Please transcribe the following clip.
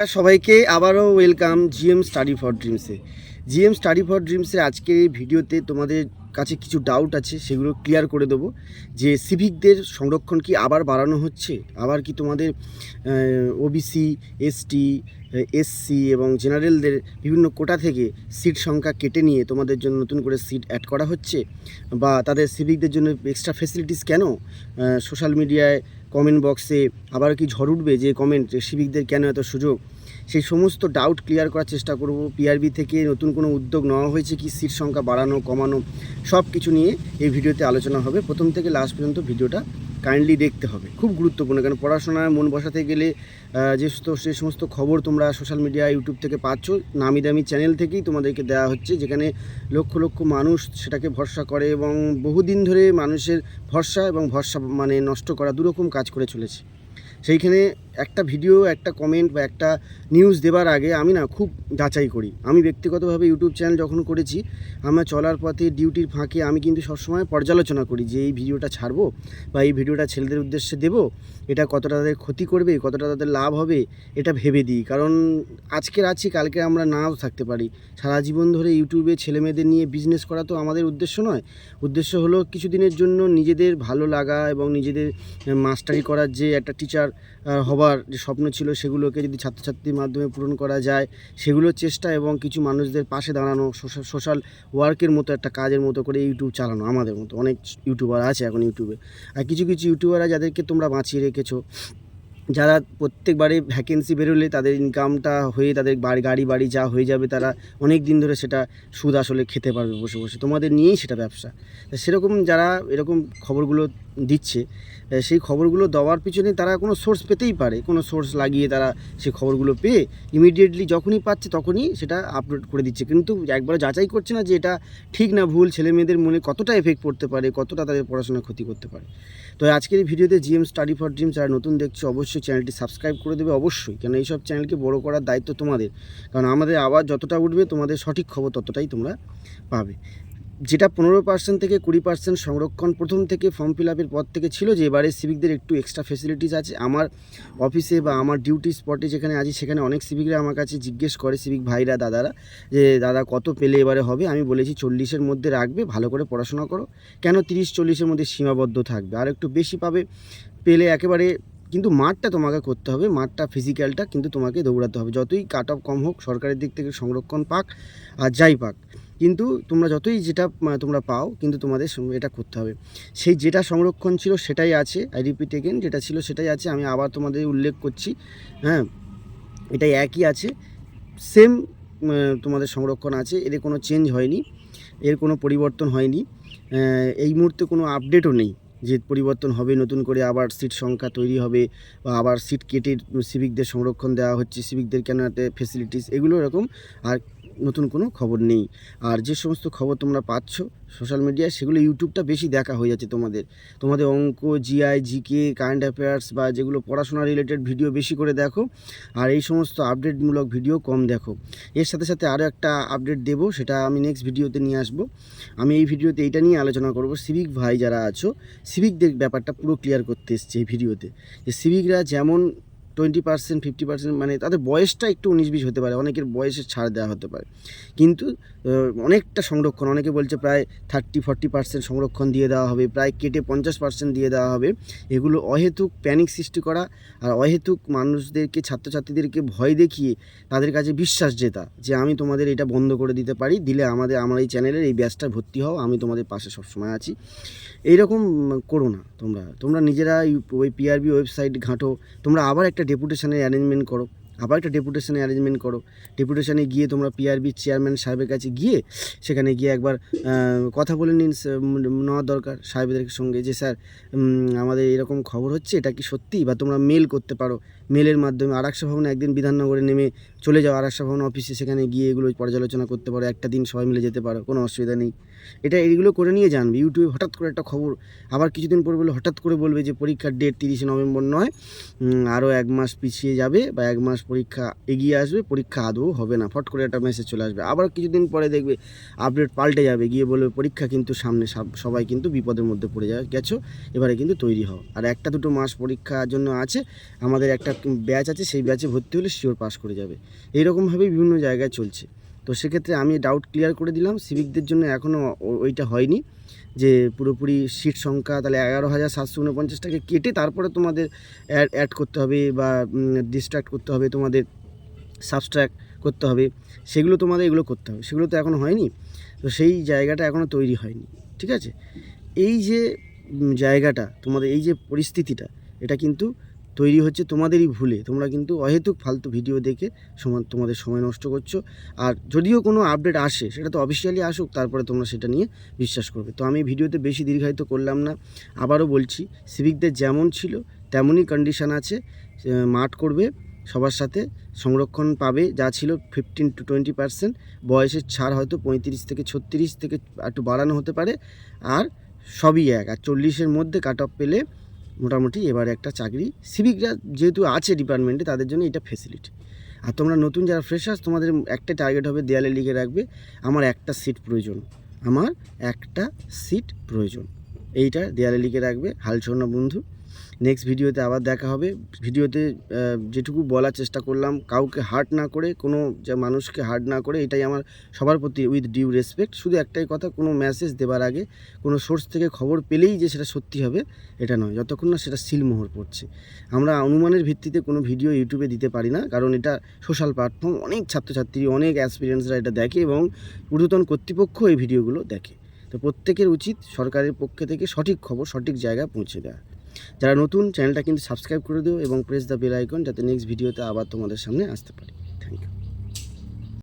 সবাইকে আবারও welcome GM study for ড্রিমসে জিএম স্টাডি ফর ড্রিমসের আজকের এই ভিডিওতে তোমাদের কাছে কিছু ডাউট আছে, সেগুলো ক্লিয়ার করে দেবো। যে সিভিকদের সংরক্ষণ কি আবার বাড়ানো হচ্ছে? আবার কি তোমাদের ওবিসি এসটি এসসি এবং জেনারেলদের বিভিন্ন কোটা থেকে সিট সংখ্যা কেটে নিয়ে তোমাদের জন্য নতুন করে সিট অ্যাড করা হচ্ছে? বা তাদের সিভিকদের জন্য এক্সট্রা ফেসিলিটিস কেন? সোশ্যাল মিডিয়ায় কমেন্ট বক্সে আবার কি ঝড় উঠবে যে কমেন্ট সিভিকদের কেন এত সুযোগ? সেই সমস্ত ডাউট ক্লিয়ার করার চেষ্টা করব। পিআরবি থেকে নতুন কোনো উদ্যোগ নেওয়া হয়েছে কি? সিট সংখ্যা বাড়ানো, কমানো সব কিছু নিয়ে এই ভিডিওতে আলোচনা হবে। প্রথম থেকে লাস্ট পর্যন্ত ভিডিওটা কাইন্ডলি দেখতে হবে। খুব গুরুত্বপূর্ণ, কারণ পড়াশোনায় মন বসাতে গেলে যে যে সমস্ত খবর তোমরা সোশ্যাল মিডিয়া ইউটিউব থেকে পাচ্ছ, নামি দামি চ্যানেল থেকেই তোমাদেরকে দেওয়া হচ্ছে, যেখানে লক্ষ লক্ষ মানুষ সেটাকে ভরসা করে এবং বহুদিন ধরে মানুষের ভরসা এবং ভরসা মানে নষ্ট করা দুরকম কাজ করে চলেছে। সেইখানে একটা ভিডিও একটা কমেন্ট বা একটা নিউজ দেবার আগে আমি না খুব যাচাই করি। আমি ব্যক্তিগতভাবে ইউটিউব চ্যানেল যখন করেছি, আমার চলার পথে, ডিউটির ফাঁকে আমি কিন্তু সবসময় পর্যালোচনা করি যে এই ভিডিওটা ছাড়বো বা এই ভিডিওটা ছেলেদের উদ্দেশ্যে দেবো, এটা কতটা তাদের ক্ষতি করবে, কতটা তাদের লাভ হবে, এটা ভেবে দিই। কারণ আজকের আছি, কালকে আমরা নাও থাকতে পারি। সারা জীবন ধরে ইউটিউবে ছেলেমেয়েদের নিয়ে বিজনেস করা তো আমাদের উদ্দেশ্য নয়। উদ্দেশ্য হলো কিছুদিনের জন্য নিজেদের ভালো লাগা এবং নিজেদের মাস্টারি করার যে একটা টিচার হবার যে স্বপ্ন ছিল সেগুলোকে যদি ছাত্রছাত্রীর মাধ্যমে পূরণ করা যায় সেগুলোর চেষ্টা এবং কিছু মানুষদের পাশে দাঁড়ানো সোশ্যাল ওয়ার্কের মতো একটা কাজের মতো করে ইউটিউব চালানো আমাদের মতো। অনেক ইউটিউবার আছে এখন ইউটিউবে। আর কিছু কিছু ইউটিউবাররা যাদেরকে তোমরা বাঁচিয়ে রেখেছো। যারা প্রত্যেকবারে ভ্যাকেন্সি বেরোলে তাদের ইনকামটা হয়ে তাদের বাড়ি, গাড়ি, বাড়ি যা হয়ে যাবে তারা অনেক দিন ধরে সেটা সুদ আসলে খেতে পারবে বসে বসে। তোমাদের নিয়েই সেটা ব্যবসা। সেরকম যারা এরকম খবরগুলো দিচ্ছে সেই খবরগুলো দেওয়ার পিছনে তারা কোনো সোর্স পেতেই পারে। কোনো সোর্স লাগিয়ে তারা সেই খবরগুলো পেয়ে ইমিডিয়েটলি যখনই পাচ্ছে তখনই সেটা আপলোড করে দিচ্ছে। কিন্তু একবার যাচাই করছে না যে এটা ঠিক না ভুল, ছেলে মেয়েদের মনে কতটা এফেক্ট পড়তে পারে, কতটা তাদের পড়াশোনার ক্ষতি করতে পারে। তো আজকের এই ভিডিওতে জিএম স্টাডি ফর ড্রিম যারা নতুন দেখছ, অবশ্যই চ্যানেলটি সাবস্ক্রাইব করে দেবে অবশ্যই। কেন এইসব চ্যানেলকে বড় করার দায়িত্ব তোমাদের। কারণ আমাদের আওয়াজ যতটা উঠবে, তোমাদের সঠিক খবর ততটাই তোমরা পাবে। যেটা পনেরো পার্সেন্ট থেকে কুড়ি পার্সেন্ট সংরক্ষণ প্রথম থেকে ফর্ম ফিল আপের পর থেকে ছিল যে এবারে সিভিকদের একটু এক্সট্রা ফেসিলিটিস আছে। আমার অফিসে বা আমার ডিউটি স্পটে যেখানে আছি, সেখানে অনেক সিভিকরা আমার কাছে জিজ্ঞেস করে সিভিক ভাইরা, দাদারা, যে দাদা কত পেলে এবারে হবে? আমি বলেছি চল্লিশের মধ্যে রাখবে, ভালো করে পড়াশোনা করো। কেন তিরিশ চল্লিশের মধ্যে সীমাবদ্ধ থাকবে? আর একটু বেশি পাবে, পেলে একেবারে কিন্তু মাঠটা তোমাকে করতে হবে, মাঠটা ফিজিক্যালটা কিন্তু তোমাকে দৌড়াতে হবে। যতই কাট অফ কম হোক, সরকারের দিক থেকে সংরক্ষণ পাক আর যাই পাক। কিন্তু তোমরা যতই যেটা তোমরা পাও, কিন্তু তোমাদের এটা করতে হবে। সেই যেটা সংরক্ষণ ছিল সেটাই আছে। আই রিপিট এগেন যেটা ছিল সেটাই আছে। আমি আবার তোমাদের উল্লেখ করছি। হ্যাঁ এটাই একই আছে। সেম তোমাদের সংরক্ষণ আছে। এর কোনো চেঞ্জ হয়নি। এর কোনো পরিবর্তন হয়নি। এই মুহূর্তে কোনো আপডেটও নেই যে পরিবর্তন হবে। নতুন করে আবার সিট সংখ্যা তৈরি হবে বা আবার সিট কেটে সিভিকদের সংরক্ষণ দেওয়া হচ্ছে। সিভিকদের কেন ফেসিলিটিস এগুলো এরকম। আর নতুন কোনো খবর নেই। আর যে সমস্ত খবর তোমরা পাচ্ছ সোশ্যাল মিডিয়ায় সেগুলো ইউটিউবটা বেশি দেখা হয়ে যাচ্ছে তোমাদের। তোমাদের অঙ্ক জিআই জিকে কারেন্ট অ্যাফেয়ার্স বা যেগুলো পড়াশোনা রিলেটেড ভিডিও বেশি করে দেখো। আর এই সমস্ত আপডেটমূলক ভিডিও কম দেখো। এর সাথে সাথে আরও একটা আপডেট দেবো, সেটা আমি নেক্সট ভিডিওতে নিয়ে আসব। আমি এই ভিডিওতে এইটা নিয়ে আলোচনা করব সিভিক ভাই যারা আছো সিভিকদের ব্যাপারটা পুরো ক্লিয়ার করতে এসছে এই ভিডিওতে যে সিভিকরা যেমন টোয়েন্টি পার্সেন্ট ফিফটি পার্সেন্ট মানে তাদের বয়সটা একটু উনিশ বিশ হতে পারে, অনেকের বয়সের ছাড় দেওয়া হতে পারে। কিন্তু অনেকটা সংরক্ষণ, অনেকে বলছে প্রায় থার্টি ফর্টি পার্সেন্ট সংরক্ষণ দিয়ে দেওয়া হবে, প্রায় কেটে পঞ্চাশ পার্সেন্ট দিয়ে দেওয়া হবে। এগুলো অহেতুক প্যানিক সৃষ্টি করা আর অহেতুক মানুষদেরকে, ছাত্রছাত্রীদেরকে ভয় দেখিয়ে তাদের কাছে বিশ্বাস জেতা যে আমি তোমাদের এটা বন্ধ করে দিতে পারি, দিলে আমাদের, আমার এই চ্যানেলের এই ব্যাচটা ভর্তি হও, আমি তোমাদের পাশে সবসময় আছি। এইরকম করো না তোমরা। তোমরা নিজেরা ওই পিআরবি ওয়েবসাইট ঘাঁটো, তোমরা আবার একটা ডেপুটেশনের অ্যারেঞ্জমেন্ট করো, আবার একটা ডেপুটেশনের অ্যারেঞ্জমেন্ট করো। ডেপুটেশনে গিয়ে তোমরা পিআরবি চেয়ারম্যান সাহেবের কাছে গিয়ে সেখানে গিয়ে একবার কথা বলে নিন নেওয়ার দরকার সাহেবদের সঙ্গে যে, স্যার আমাদের এরকম খবর হচ্ছে, এটা কি সত্যি? বা তোমরা মেল করতে পারো। মেলের মাধ্যমে আরাকশা ভবনে একদিন বিধাননগরে নেমে চলে যাও, আরাকশা ভবন অফিসে সেখানে গিয়ে এগুলো পর্যালোচনা করতে পারো। একটা দিন সবাই মিলে যেতে পারো, কোনো অসুবিধা নেই। এটা এইগুলো করে নিয়ে জানবে। ইউটিউবে হঠাৎ করে একটা খবর, আবার কিছুদিন পর বলে হঠাৎ করে বলবে যে পরীক্ষার ডেট তিরিশে নভেম্বর নয় আরও এক মাস পিছিয়ে যাবে বা এক মাস পরীক্ষা এগিয়ে আসবে, পরীক্ষা আদৌ হবে না। ফট করে একটা মেসেজ চলে আসবে। আবার কিছুদিন পরে দেখবে আপডেট পাল্টে যাবে, গিয়ে বলবে পরীক্ষা কিন্তু সামনে সবাই কিন্তু বিপদের মধ্যে পড়ে যাবে গেছো, এবারে কিন্তু তৈরি হও। আর একটা দুটো মাস পরীক্ষার জন্য আছে, আমাদের একটা ব্যাচ আছে, সেই ব্যাচে ভর্তি হলে শিওর পাস করে যাবে। এইরকমভাবেই বিভিন্ন জায়গায় চলছে। তো সেক্ষেত্রে আমি ডাউট ক্লিয়ার করে দিলাম। সিভিকদের জন্য এখনও ওইটা হয়নি যে পুরোপুরি সিট সংখ্যা তাহলে এগারো হাজার সাতশো উনপঞ্চাশটাকে কেটে তারপরে তোমাদের অ্যাড অ্যাড করতে হবে বা ডিস্ট্রাক্ট করতে হবে, তোমাদের সাবস্ট্রাক্ট করতে হবে। সেগুলো তোমাদের এগুলো করতে হবে। সেগুলো তো এখনও হয়নি। তো সেই জায়গাটা এখনও তৈরি হয়নি। ঠিক আছে? এই যে জায়গাটা, তোমাদের এই যে পরিস্থিতিটা, এটা কিন্তু তৈরি হচ্ছে তোমাদেরই ভুলে। তোমরা কিন্তু অহেতুক ফালতু ভিডিও দেখে সময় তোমাদের সময় নষ্ট করছ। আর যদিও কোনো আপডেট আসে, সেটা তো অফিসিয়ালি আসুক, তারপরে তোমরা সেটা নিয়ে বিশ্বাস করবে। তো আমি ভিডিওতে বেশি দীর্ঘায়িত করলাম না। আবারও বলছি সিভিকদের যেমন ছিল, তেমনই কন্ডিশন আছে। মাঠ করবে, সবার সাথে সংরক্ষণ পাবে, যা ছিল ফিফটিন টু টোয়েন্টি পার্সেন্ট বয়সের ছাড় হয়তো পঁয়ত্রিশ থেকে ছত্রিশ থেকে একটু বাড়ানো হতে পারে। আর সবই এক, আর চল্লিশের মধ্যে কাট অফ পেলে মোটামুটি এবার একটা চাকরি। সিভিকরা যেহেতু আছে ডিপার্টমেন্টে তাদের জন্য এটা ফেসিলিটি আর তোমরা নতুন যারা ফ্রেশার্স তোমাদের একটা টার্গেট হবে দেয়ালে লিখে রাখবে, আমার একটা সিট প্রয়োজন। আমার একটা সিট প্রয়োজন। এইটা দেয়ালে লিখে রাখবে হাল বন্ধু নেক্সট ভিডিওতে আবার দেখা হবে। ভিডিওতে যেটুকু বলার চেষ্টা করলাম, কাউকে হার্ট না করে, কোনো যে মানুষকে হার্ট না করে, এটাই আমার সবার প্রতি উইথ ডিউ রেসপেক্ট শুধু একটাই কথা, কোনো মেসেজ দেওয়ার আগে, কোনো সোর্স থেকে খবর পেলেই যে সেটা সত্যি হবে, এটা নয়। যতক্ষণ না সেটা সিলমোহর পড়ছে। আমরা অনুমানের ভিত্তিতে কোনো ভিডিও ইউটিউবে দিতে পারি না, কারণ এটা সোশ্যাল প্ল্যাটফর্ম অনেক ছাত্রছাত্রী, অনেক অ্যাসপিরিয়েন্সরা এটা দেখে এবং ঊর্ধ্বতন কর্তৃপক্ষ এই ভিডিওগুলো দেখে। তো প্রত্যেকের উচিত সরকারের পক্ষে থেকে সঠিক খবর, সঠিক জায়গায় পৌঁছে দেওয়া। যারা নতুন, চ্যানেলটা কিন্তু সাবস্ক্রাইব করে দিও এবং প্রেস দ্য বেল আইকন যাতে নেক্সট ভিডিওতে আবার তোমাদের সামনে আসতে পারি।